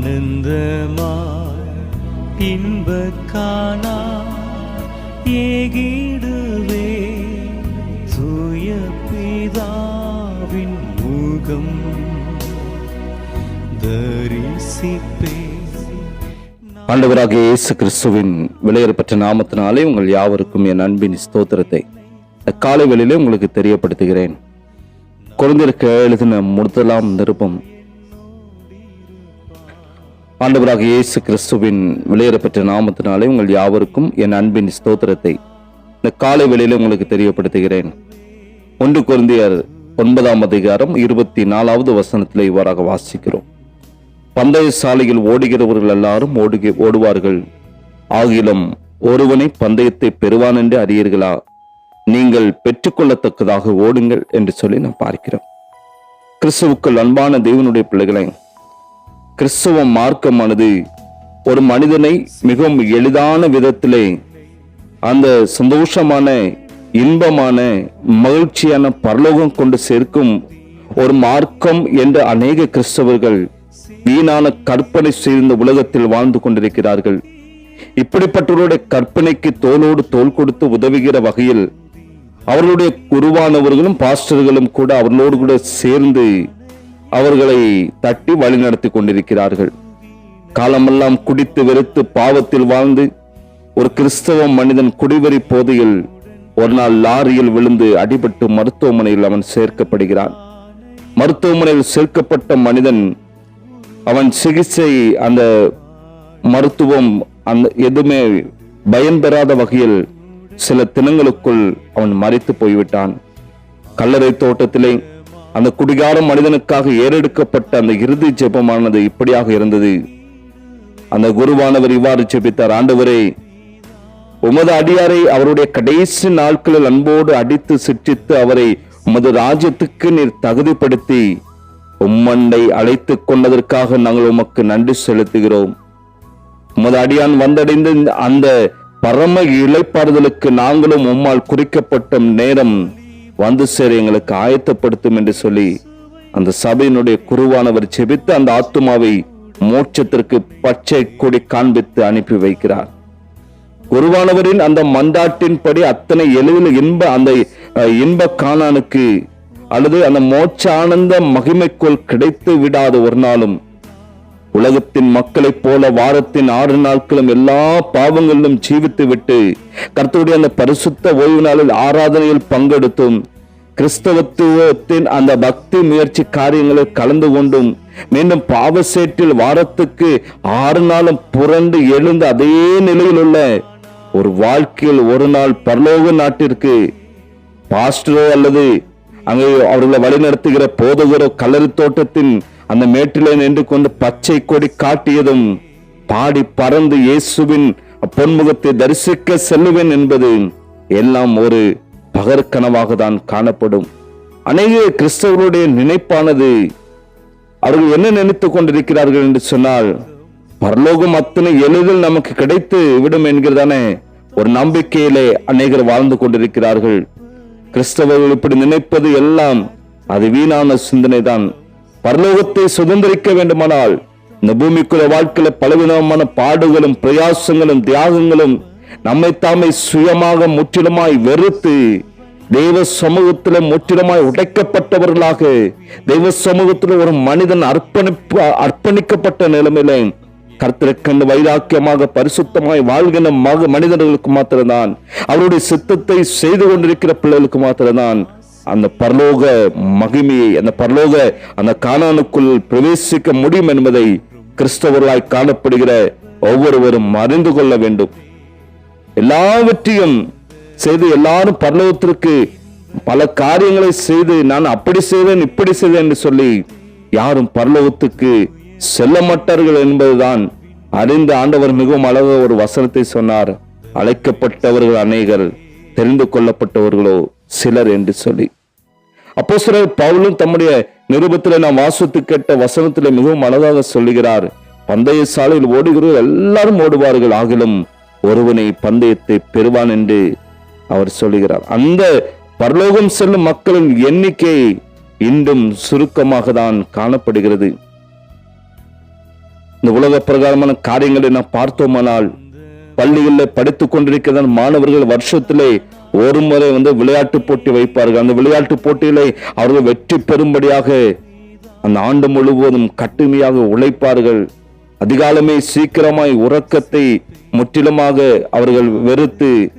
ஆனந்தமா இன்ப ஏகிடுவே. தூய பிதாவின் முகம் தரிசிப்பே. ஆண்டவராக இயேசு கிறிஸ்துவின் விலையேறப்பட்ட நாமத்தினாலே உங்கள் யாவருக்கும் என் அன்பின் ஸ்தோத்திரத்தை. இந்த காலை வேளையிலே உங்களுக்கு தெரியப்படுத்துகிறேன். குழந்தைக்கு எழுதின முதலாம் நிருபம் ஆண்டவராக இயேசு கிறிஸ்துவின் விலையேறப்பட்ட நாமத்தினாலே உங்கள் யாவருக்கும் என் அன்பின் ஸ்தோத்திரத்தை இந்த காலை வேளையில் உங்களுக்கு தெரியப்படுத்துகிறேன். ஒன்று குருந்தியர் ஒன்பதாம் அதிகாரம் இருபத்தி நாலாவது வசனத்தில் இவ்வாறாக வாசிக்கிறோம். பந்தய சாலையில் ஓடுகிறவர்கள் எல்லாரும் ஓடுகி ஓடுவார்கள். ஆகிலும் ஒருவனை பந்தயத்தை பெறுவான் என்று அறியீர்களா? நீங்கள் பெற்றுக்கொள்ளத்தக்கதாக ஓடுங்கள் என்று சொல்லி நாம் பார்க்கிறோம். கிறிஸ்துவுக்குள் அன்பான தேவனுடைய பிள்ளைகளை கிறிஸ்துவ மார்க்கமானது ஒரு மனிதனை மிகவும் எளிதான விதத்திலே அந்த சந்தோஷமான இன்பமான மகிழ்ச்சியான பரலோகம் கொண்டு சேர்க்கும் ஒரு மார்க்கம் என்று அநேக கிறிஸ்தவர்கள் வீணான கற்பனை செய்த உலகத்தில் வாழ்ந்து கொண்டிருக்கிறார்கள். இப்படிப்பட்டவருடைய கற்பனைக்கு தோளோடு தோள் கொடுத்து உதவுகிற வகையில் அவர்களுடைய குருவானவர்களும் பாஸ்டர்களும் கூட அவர்களோடு கூட சேர்ந்து அவர்களை தட்டி வழிநடத்தி கொண்டிருக்கிறார்கள். காலமெல்லாம் குடித்து வெறுத்து பாவத்தில் வாழ்ந்து ஒரு கிறிஸ்தவ மனிதன் குடிவெறி போதையில் ஒரு நாள் லாரியில் விழுந்து அடிபட்டு மருத்துவமனையில் அவன் சேர்க்கப்படுகிறான். மருத்துவமனையில் சேர்க்கப்பட்ட மனிதன் அவன் சிகிச்சை அந்த மருத்துவம் அந்த எதுவுமே பயன் பெறாத வகையில் சில தினங்களுக்குள் அவன் மறித்து போய்விட்டான். கல்லறை தோட்டத்திலே அந்த குடிகார மனிதனுக்காக ஏறெடுக்கப்பட்ட அந்த இறுதி ஜெபமானது இப்படியாக இருந்தது. அந்த குருவானவர் இவ்வாறு ஜெபித்தார் ஆண்டவரே உமது அடியாரை அவருடைய கடைசி நாட்களில் அன்போடு அடித்து சிற்றித்து அவரை உமது ராஜ்யத்துக்கு நீர் தகுதிப்படுத்தி உம்மண்டை அழைத்துக் கொண்டதற்காக நாங்கள் உமக்கு நன்றி செலுத்துகிறோம். உமது அடியான் வந்தடைந்த அந்த பரம இளைப்பாறுதலுக்கு நாங்களும் உம்மால் குறிக்கப்பட்ட நேரம் வந்து சேர எங்களுக்கு ஆயத்தப்படுத்தும் என்று சொல்லி அந்த சபையினுடைய குருவானவர் செபித்து அந்த ஆத்துமாவை மோட்சத்திற்கு பச்சை கொடி காண்பித்து அனுப்பி வைக்கிறார். குருவானவரின் அந்த மந்தாட்டின்படி அத்தனை எளிதில் இன்ப அந்த இன்ப காணானுக்கு அல்லது அந்த மோட்ச ஆனந்த மகிமைக்குள் கிடைத்து விடாத ஒரு நாளும் உலகத்தின் மக்களைப் போல வாரத்தின் ஆறு நாட்களும் எல்லா பாவங்களிலும் ஜீவித்து விட்டு கர்த்தருடைய அந்த பரிசுத்த ஓய்வு நாளில் ஆராதனையில் பங்கெடுத்தும் கிறிஸ்தவத்துவத்தின் அந்த பக்தி முயற்சி காரியங்களில் கலந்து கொண்டும் மீண்டும் பாவசேற்றில் வாரத்துக்கு ஆறு நாளும் புரண்டு எழுந்து அதே நிலையில் உள்ள ஒரு வாழ்க்கையில் ஒரு நாள் பரலோக நாட்டிற்கு பாஸ்டரோ அல்லது அங்கே அவர்களை வழிநடத்துகிற போதகரோ கல்லறி தோட்டத்தின் அந்த மேட்டிலே நின்று கொண்டு பச்சை கொடி காட்டியதும் பாடி பறந்து இயேசுவின் பொன்முகத்தை தரிசிக்க செல்லுவேன் என்பது எல்லாம் ஒரு பகற்கனவாக தான் காணப்படும். அநேக கிறிஸ்தவர்களுடைய நினைப்பானது அவர்கள் என்ன நினைத்துக் கொண்டிருக்கிறார்கள் என்று சொன்னால் பரலோகம் அத்தனை எளிதில் நமக்கு கிடைத்து விடும் என்கிறதானே ஒரு நம்பிக்கையிலே அநேகர் வாழ்ந்து கொண்டிருக்கிறார்கள். கிறிஸ்தவர்கள் இப்படி நினைப்பது எல்லாம் அது வீணான சிந்தனை தான் பரலோகத்தை சுதந்திரிக்க வேண்டுமானால் இந்த பூமிக்குள்ள வாழ்க்கையில பலவிதமான பாடுகளும் பிரயாசங்களும் தியாகங்களும் நம்மை தாமே சுயமாக முற்றிலுமாய் வெறுத்து தெய்வ சமூகத்தில் முற்றிலுமாய் உடைக்கப்பட்டவர்களாக தெய்வ சமூகத்தில் ஒரு மனிதன் அர்ப்பணிப்பு அர்ப்பணிக்கப்பட்ட நிலைமையில கர்த்தருக்கண்டு வைராக்கியமாக பரிசுத்தமாய் வாழ்கின்ற மனிதர்களுக்கு மாத்திரம்தான் அவருடைய சித்தத்தை செய்து கொண்டிருக்கிற பிள்ளைகளுக்கு மாத்திரம்தான் அந்த பரலோக மகிமையை அந்த பரலோக அந்த காணானுக்குள் பிரவேசிக்க முடியும் என்பதை கிறிஸ்தவர்களாய் காணப்படுகிற ஒவ்வொருவரும் அறிந்து கொள்ள வேண்டும். எல்லாவற்றையும் செய்து எல்லாரும் பரலோகத்திற்கு பல காரியங்களை செய்து நான் அப்படி செய்வேன் இப்படி செய்வேன் என்று சொல்லி யாரும் பரலோகத்துக்கு செல்ல மாட்டார்கள் என்பதுதான் அறிந்த ஆண்டவர் மிகவும் அழகாக ஒரு வசனத்தை சொன்னார். அழைக்கப்பட்டவர்கள் அநேகர் தெரிந்து கொள்ளப்பட்டவர்களோ சிலர் என்று சொல்லி. அப்போ பவுலும் தம்முடைய நிருபத்தில் நாம் வாசத்து கேட்ட வசனத்தில் மிகவும் அழகாக சொல்லுகிறார். பந்தய சாலையில் ஓடுகிறோர் எல்லாரும் ஓடுவார்கள் ஆகிலும் ஒருவனை பந்தயத்தை பெறுவான் என்று அவர் சொல்லுகிறார். அந்த பரலோகம் செல்லும் மக்களின் எண்ணிக்கை இன்றும் சுருக்கமாக தான் காணப்படுகிறது. இந்த உலக பிரகாரமான காரியங்களை நாம் பார்த்தோமானால் பள்ளிகளில் படித்துக் கொண்டிருக்கிற மாணவர்கள் வருஷத்திலே ஒரு முறை வந்து விளையாட்டு போட்டி வைப்பார்கள். அந்த விளையாட்டு போட்டியிலே அவர்கள் வெற்றி பெறும்படியாக அந்த ஆண்டு முழுவதும் கட்டுமையாக உழைப்பார்கள். அதிகாலமே சீக்கிரமாய் உறக்கத்தை முற்றிலுமாக அவர்கள் வெறுத்து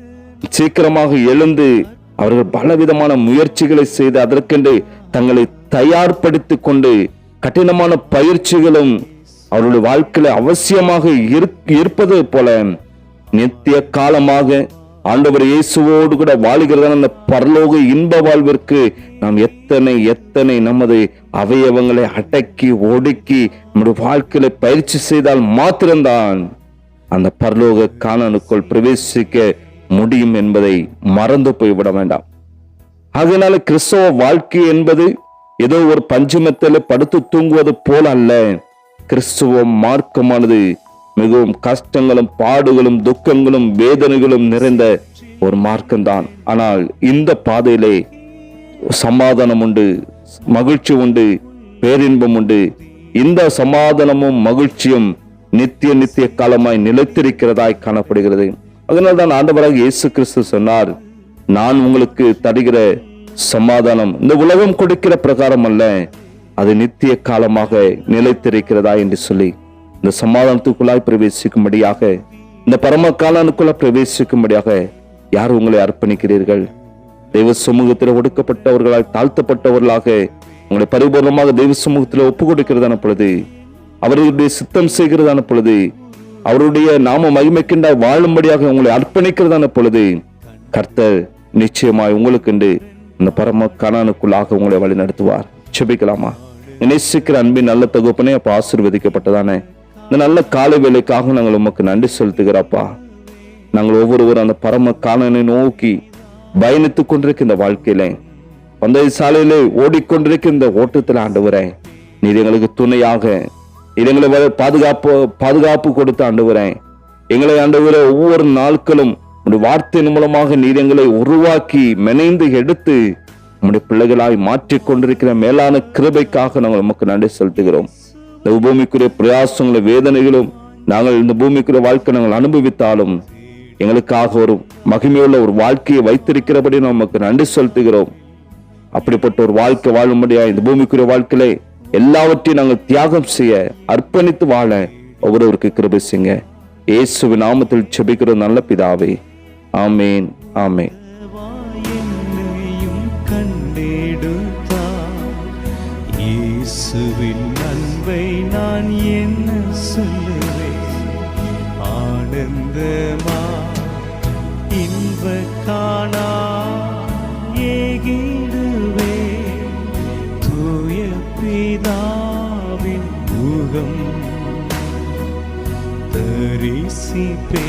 சீக்கிரமாக எழுந்து அவர்கள் பலவிதமான முயற்சிகளை செய்து அதற்கென்று தங்களை தயார்படுத்தி கொண்டு கடினமான பயிற்சிகளும் அவருடைய வாழ்க்கையில் அவசியமாக இருக்- இருப்பது போல நித்திய காலமாக ஆண்டவர் இயேசுவோடு கூட வாழ்கிறதான அந்த பரலோக இன்ப வாழ்விற்கு நாம் எத்தனை எத்தனை நமது அவயவங்களை அடக்கி ஒடுக்கி நம்முடைய வாழ்க்கையில பயிற்சி செய்தால் மாத்திரம்தான் அந்த பரலோக காணனுக்குள் பிரவேசிக்க முடியும் என்பதை மறந்து போய்விட வேண்டாம். அதனால கிறிஸ்தவ வாழ்க்கை என்பது ஏதோ ஒரு பஞ்சமத்தில் படுத்து தூங்குவது போல அல்ல கிறிஸ்துவ மார்க்கமானது மிகவும் கஷ்டங்களும் பாடுகளும் துக்கங்களும் வேதனைகளும் நிறைந்த ஒரு மார்க்கம்தான். ஆனால் இந்த பாதையிலே சமாதானம் உண்டு மகிழ்ச்சி உண்டு பேரின்பம் உண்டு. இந்த சமாதானமும் மகிழ்ச்சியும் நித்திய நித்திய காலமாய் நிலைத்திருக்கிறதாய் காணப்படுகிறது. அதனால் தான் ஆண்டவராக இயேசு கிறிஸ்து சொன்னார் நான் உங்களுக்கு தருகிற சமாதானம் இந்த உலகம் கொடுக்கிற பிரகாரம் அல்ல அது நித்திய காலமாக நிலைத்திருக்கிறதா? என்று சொல்லி. இந்த சமாதானத்துக்குள்ளாய் பிரவேசிக்கும்படியாக இந்த பரம காலனுக்குள்ள பிரவேசிக்கும்படியாக யார் உங்களை அர்ப்பணிக்கிறீர்கள்? தெய்வ சமூகத்தில் ஒடுக்கப்பட்டவர்களால் தாழ்த்தப்பட்டவர்களாக உங்களை பரிபூர்ணமாக தெய்வ சமூகத்தில் ஒப்பு கொடுக்கிறதான பொழுது அவர்களுடைய சித்தம் செய்கிறதான பொழுது அவருடைய நாம மகிமைக்கின்ற வாழும்படியாக உங்களை அர்ப்பணிக்கிறதான பொழுது கர்த்தர் நிச்சயமாய் உங்களுக்கென்று அந்த பரம கணானுக்குள்ளாக உங்களை வழி நடத்துவார் செபிக்கலாமா நேசிக்கிற அன்பின் நல்ல தகுப்பனே அப்ப ஆசிர்வதிக்கப்பட்டதானே இந்த நல்ல காலை வேலைக்காக நாங்கள் உமக்கு நன்றி செலுத்துகிறப்பா. நாங்கள் ஒவ்வொருவரும் அந்த பரம காணனை நோக்கி பயணித்துக் கொண்டிருக்க இந்த வாழ்க்கையில பந்தய சாலையிலே ஓடிக்கொண்டிருக்க இந்த ஓட்டத்தில் ஆண்டவரே நீர் எங்களுக்கு துணையாக எங்களை பாதுகாப்பு பாதுகாப்பு கொடுத்து ஆண்டவரே எங்களை ஆண்டவரே ஒவ்வொரு நாட்களும் உடைய வார்த்தையின் மூலமாக நீர் எங்களை உருவாக்கி மெனைந்து எடுத்து நம்முடைய பிள்ளைகளாய் மாற்றிக் கொண்டிருக்கிற மேலான கிருபைக்காக நாங்கள் உமக்கு நன்றி செலுத்துகிறோம். இந்த பூமிக்குரிய பிரயாசங்களும் வேதனைகளும் நாங்கள் இந்த பூமிக்குரிய வாழ்க்கை நாங்கள் அனுபவித்தாலும் எங்களுக்காக ஒரு மகிமையுள்ள ஒரு வாழ்க்கையை வைத்திருக்கிறபடி நமக்கு நன்றி செலுத்துகிறோம். அப்படிப்பட்ட ஒரு வாழ்க்கை வாழும்படியா இந்த பூமிக்குரிய வாழ்க்கையில எல்லாவற்றையும் நாங்கள் தியாகம் செய்ய அர்ப்பணித்து வாழ ஒவ்வொருவருக்கு கிருபை செய்யுங்க. இயேசுவின் நாமத்தில் செபிக்கிற நல்ல பிதாவே. ஆமேன் ஆமேன். என்னையும் இயேசுவின் அன்பை நான் என்ன சொல்லுவேன்? ஆனந்தமா? இன்ப காணா ஏகிடுவே தூய பிதாவின் முகம் தரிசிப்பே